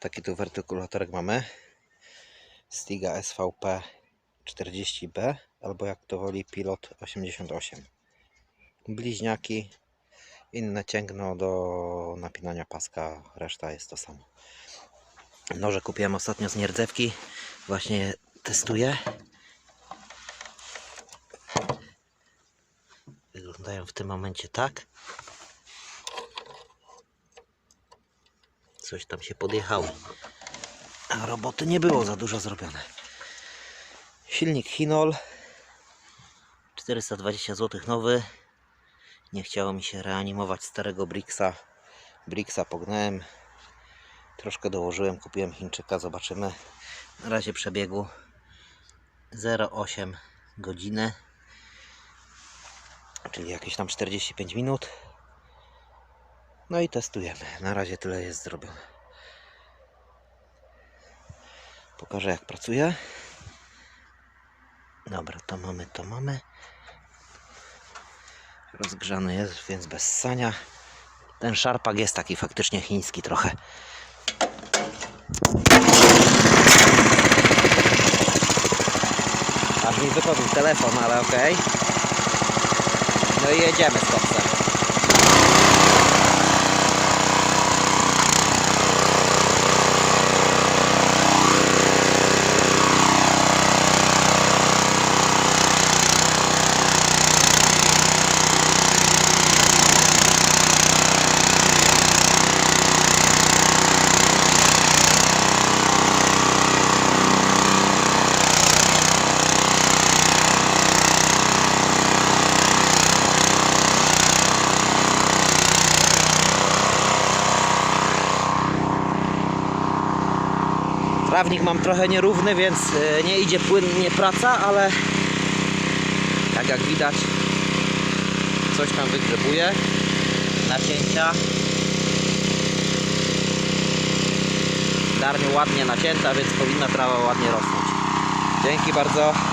Taki tu wertykulatorek mamy. Stiga SVP 40B albo jak to woli Pilot 88. Bliźniaki. Inne cięgno do napinania paska, reszta jest to samo. Noże kupiłem ostatnio z nierdzewki. Właśnie testuję. Wyglądają w tym momencie tak. Coś tam się podjechało. A roboty nie było za dużo zrobione. Silnik Hinol. 420 zł nowy. Nie chciało mi się reanimować starego Brixa. Brixa pognałem. Troszkę dołożyłem, kupiłem Chińczyka, zobaczymy. Na razie przebiegu 0,8 godziny, czyli jakieś tam 45 minut. No i testujemy. Na razie tyle jest zrobione. Pokażę jak pracuje. Dobra, to mamy, to mamy. Rozgrzany jest, więc bez sania. Ten szarpak jest taki faktycznie chiński trochę. Aż mi wypadł telefon, ale okej. No i jedziemy z kopcem. Trawnik mam trochę nierówny, więc e, nie idzie płynnie praca, ale tak jak widać coś tam wygrzebuje. Nacięcia. Darnie ładnie nacięta, więc powinna trawa ładnie rosnąć. Dzięki bardzo.